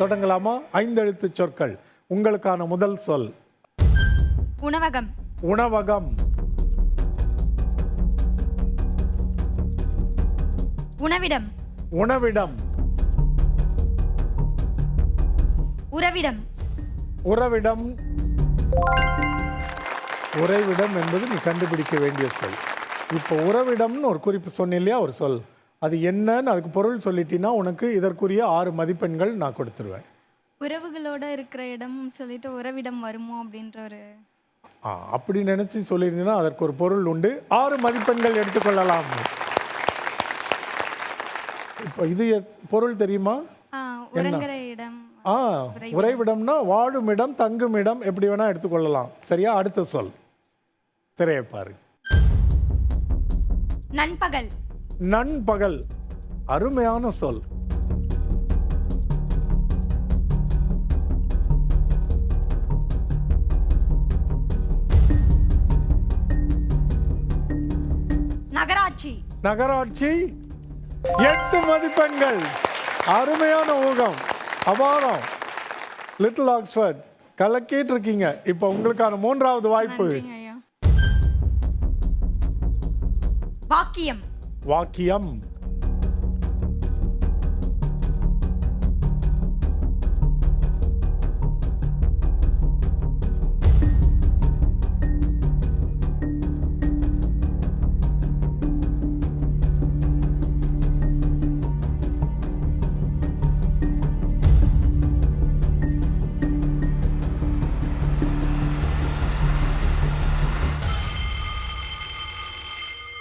தொடங்கலாமா? ஐந்தெழுத்து சொற்கள். உங்களுக்கான முதல் சொல். உணவகம். உணவகம். உணவிடம். உணவிடம். உறவிடம். உறவிடம். உறைவிடம் என்பது நீ கண்டுபிடிக்க வேண்டிய சொல். இப்போ உறவிடம்னு ஒரு குறிப்பு சொன்ன இல்லையா ஒரு சொல்? அது என்னன்னு அதுக்கு பொருள் சொல்லிட்டீங்கன்னா உனக்கு இதற்குரிய ஆறு மதிப்பெண்கள் நான் கொடுத்துருவேன். உறவுகளோட இருக்கிற இடம் சொல்லிட்டு உறவிடம் வருமோ அப்படின்ற ஒரு ஆ அப்படி நினச்சி சொல்லியிருந்தீங்கன்னா அதற்கு ஒரு பொருள் உண்டு. ஆறு மதிப்பெண்கள் எடுத்துக்கொள்ளலாம். இப்போ இது எ- பொருள் தெரியுமா? ஆ, உறங்குற இடம் ஆ உறைவிடம்னா வாழும் இடம் தங்கும் இடம் எப்படி வேணா எடுத்துக்கொள்ளலாம். சரியா? அடுத்த சொல். திரையை பாரு நண்பகல். நண்பகல் அருமையான சொல். நகராட்சி. நகராட்சி எட்டு மதிப்பெண்கள். அருமையான ஊகம் அபாரம். லிட்டில் ஆக்ஸ்ஃபர்ட் கலக்கிட்டு இருக்கீங்க இப்போ உங்களுக்கான மூன்றாவது வாய்ப்பு. வாக்கியம். வாக்கியம்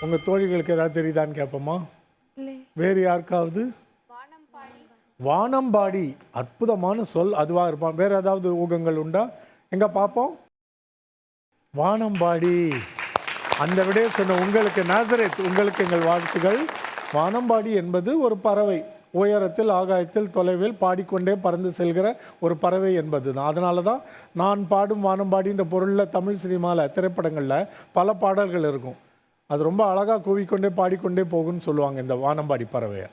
உங்க தோழிகளுக்கு ஏதாவது தெரியுதான்னு கேட்போமா வேறு யாருக்காவது? வானம்பாடி. அற்புதமான சொல் அதுவா இருப்பான். வேற ஏதாவது ஊகங்கள் உண்டா? எங்க பார்ப்போம்? வானம்பாடி. அந்த விடைய சொன்ன உங்களுக்கு நாசரேத் உங்களுக்கு எங்கள் வாழ்த்துகள். வானம்பாடி என்பது ஒரு பறவை. உயரத்தில் ஆகாயத்தில் தொலைவில் பாடிக்கொண்டே பறந்து செல்கிற ஒரு பறவை என்பது தான் அதனால தான் நான் பாடும் வானம்பாடின்ற பொருளில் தமிழ் சினிமாவில் திரைப்படங்களில் பல பாடல்கள் இருக்கும். அது ரொம்ப அழகாக கூவிக்கொண்டே பாடிக்கொண்டே போகும்னு சொல்லுவாங்க இந்த வானம்பாடி பறவையை.